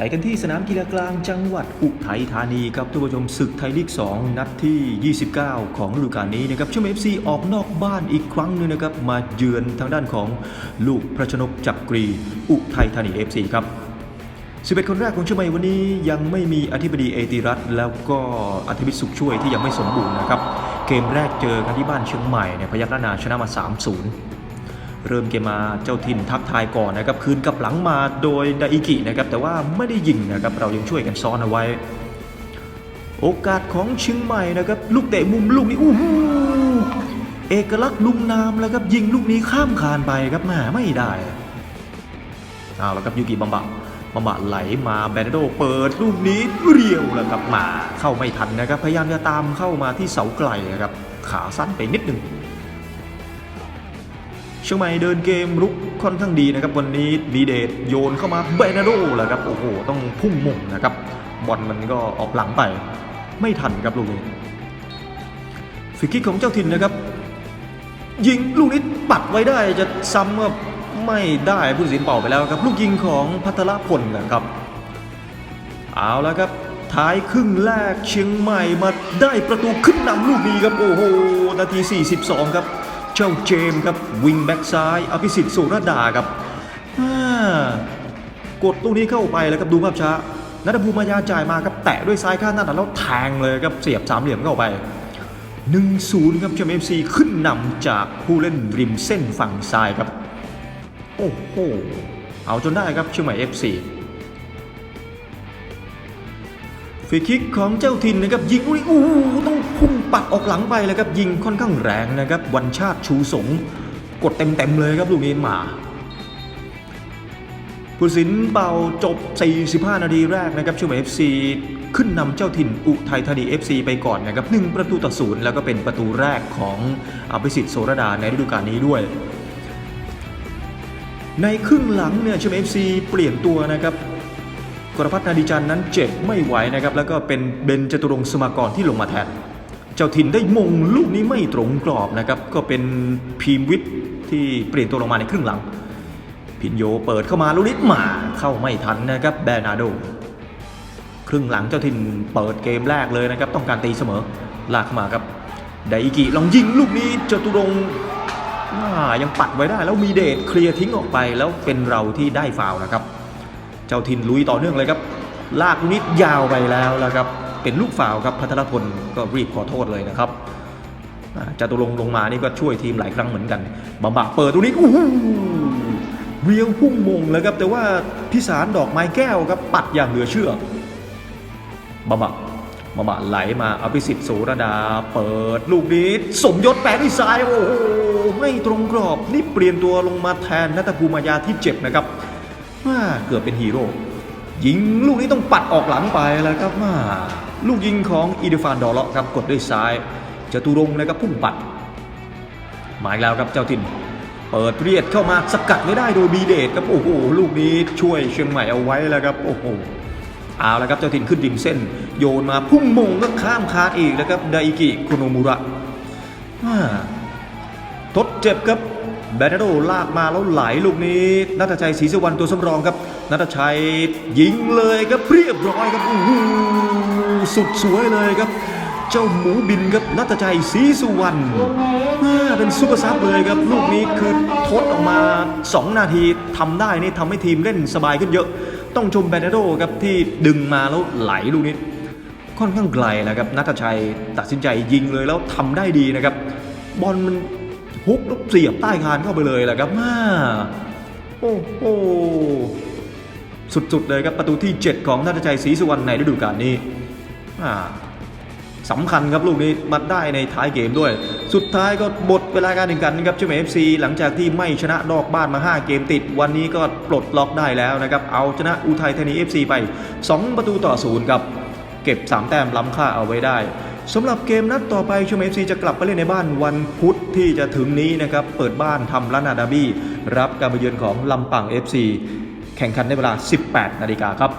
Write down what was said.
ไปกันที่สนามกีฬากลางจังหวัดอุทัยธานีครับท่านผู้ชมศึกไทยลีก 2 นัดที่ 29 ของฤดูกาลนี้นะครับช่วงเอฟซีออกนอกบ้านอีกครั้งหนึงนะครับมาเยือนทางด้านของลูกพระชนกจักรีอุทัยธานีเอฟซีครับ11 คนแรกของเชียงใหม่วันนี้ยังไม่มีอธิบดีเอติรัตแล้วก็อธิบิตสุขช่วยที่ยังไม่สมบูรณ์นะครับ เกมแรกเจอกันที่บ้านเชียงใหม่เนี่ยพยัคฆ์นานาชนะมา 3-0 เริ่มเกมมาเจ้าถิ่นทักทายก่อนนะครับคืนกับหลังมาโดยไดอิกินะครับแต่ว่าไม่ได้ยิงนะครับเรายังช่วยกันซ้อนเอาไว้ โอกาสของเชียงใหม่นะครับลูกเตะมุมลูกนี้อู้หูเอกลักษณ์ลุงนามแล้วครับยิงลูกนี้ข้ามคานไปครับแหมไม่ได้เอาแล้วครับยูกิบัมบะบัมบะไหลมาแบนโดเปิดลูกนี้เรียวแล้วครับมาเข้าไม่ทันนะครับพยายามจะตามเข้ามาที่เสาไกลนะครับขาสั้นไปนิดนึง เชียงใหม่เดินเกมรุกค่อนข้างดีนะครับวันนี้มีเดชโยนเข้ามาเบนาโดแหละครับโอ้โหต้องพุ่งมุ่งนะครับบอลมันก็ออกหลังไป ไม่ทันครับลูกนี้ฟรีคิกของเจ้าถิ่นนะครับ ยิงลูกนี้ปัดไว้ได้จะซ้ำก็ไม่ได้ผู้ตัดสินเป่าไปแล้วครับ ลูกยิงของพัทรพลนะครับ เอาแล้วครับท้ายครึ่งแรกเชียงใหม่มาได้ประตูขึ้นนำลูกนี้ครับโอ้โหนาที 42 ครับ เจ้าเจมส์ครับวิงแบ็กซ้ายอภิสิทธิ์สุรดาครับกดตรงนี้เข้าไปแล้วครับดูภาพช้านัทภูมิมายาจ่ายมาครับแตะด้วยซ้ายข้างหน้าแล้วแทงเลยครับเสียบสามเหลี่ยมเข้าไป 1-0 ครับเชียงเอฟซีขึ้นนำจากผู้เล่นริมเส้นฝั่งซ้ายครับ โอ้โหเอาจนได้ครับเชียงใหม่ FC ฟรีคิกของเจ้าถิ่นนะครับยิงลูกนี้อู้ต้องพุ่ง ปัดออกหลังไปเลยครับยิงค่อนข้างแรงนะครับวันชาติชูสงกดเต็มๆเลยครับลูกนี้มาผู้สินเป่าจบ 45 นาทีแรกนะครับช่วยเอฟซีขึ้นนำเจ้าถิ่นอุทัยธานี FC ไปก่อนนะครับหนึ่งประตูต่อศูนย์แล้วก็เป็นประตูแรกของอภิสิทธิ์โสรดาในฤดูกาลนี้ด้วย ในครึ่งหลังเนี่ยชมเอฟซีเปลี่ยนตัวนะครับกรพัฒนาดีจันนั้นเจ็บไม่ไหวนะครับแล้วก็เป็นเบนจตุรงสมากรที่ลงมาแทน เจ้าถิ่นได้มงลูกนี้ไม่ตรงกรอบนะครับ ก็เป็นพีมวิทย์ที่เปลี่ยนตัวลงมาในครึ่งหลัง พินโยเปิดเข้ามาลูกนี้มาเข้าไม่ทันนะครับแบร์นาโด ครึ่งหลังเจ้าถิ่นเปิดเกมแรกเลยนะครับ ต้องการตีเสมอลากเข้ามาครับไดอิกิลองยิงลูกนี้จตุรงยังปัดไว้ได้แล้วมีเดชเคลียร์ทิ้งออกไปแล้วเป็นเราที่ได้ฟาวนะครับ เจ้าถิ่นลุยต่อเนื่องเลยครับ ลากลูกนิดยาวไปแล้วแล้วครับ เป็นลูกฟาวล์ครับพัทรพลก็รีบขอโทษเลยนะครับอ่าจตุรงลงมานี่ก็ช่วยทีมหลายครั้งเหมือนกันบำบะเปิดตรงนี้อู้หูเรียวพุ่งมงเลยครับ แต่ว่าพิสารดอกไม้แก้วครับปัดอย่างเหลือเชื่อบำบะบำบะไหลมาอภิสิทธิ์โสรดา เปิดลูกนี้สมยศแปะด้วยซ้ายโอ้โหไม่ตรงกรอบนี่เปลี่ยนตัวลงมาแทนนัตภูมายาที่เจ็บนะครับเกือบเป็นฮีโร่ ยิงลูกนี้ต้องปัดออกหลังไปแล้วครับมาลูกยิงของอีเดฟานดอเลาะครับกดด้วยซ้ายจตุรงนะครับพุ่งปัดหมาอีกแล้วครับเจ้าถิ่น เปิดเรียดเข้ามาสกัดไม่ได้โดยบีเดตครับโอ้โหลูกนี้ช่วยเชียงใหม่เอาไว้แล้วครับโอ้โหเอาแล้วครับเจ้าถิ่นขึ้นริมเส้น โยนมาพุ่งมงก็ข้ามคานอีกแล้วครับไดอิกิคุโนมุระอ่าทดเจ็บครับ แบนโดลากมาแล้วไหลลูกนี้นัทชัยศรีสุวรรณตัวสำรองครับนัทชัยยิงเลยครับเรียบร้อยครับโอ้โหสุดสวยเลยครับ เจ้าหมูบินครับนัทชัยศรีสุวรรณอ่าเป็นซุปเปอร์ซับเลยครับ ลูกนี้คือทดออกมา 2 นาทีทำได้นี่ทำให้ทีมเล่นสบายขึ้นเยอะ ต้องชมแบนโดครับที่ดึงมาแล้วไหลลูกนี้ค่อนข้างไกลนะครับนัทชัยตัดสินใจยิงเลยแล้วทำได้ดีนะครับบอลมัน ฮุกล้วเสียบใต้คานเข้าไปเลยแหละครับมาโอ้โหสุดๆเลยครับประตูที่ 7 ของนัทชัยศรีสุวรรณในฤดูกาลนี้อ่าสำคัญครับลูกนี้มาได้ในท้ายเกมด้วย สุดท้ายก็หมดเวลาการแข่งขันนะครับเชียงใหม่เอฟซีหลังจากที่ไม่ชนะนอกบ้านมา 5 เกมติด วันนี้ก็ปลดล็อกได้แล้วนะครับ เอาชนะอุทัยธานี FC ไป 2 ประตูต่อศูนย์ครับ เก็บ 3 แต้มล้ำค่าเอาไว้ได้ สำหรับเกมนัดต่อไปชมเอฟซีจะกลับไปเล่นในบ้านวันพุธที่จะถึงนี้นะครับ เปิดบ้านทำล้านนาดาบี้ รับการมาเยือนของลำปัง FC แข่งขันในเวลา 18 นาฬิกาครับ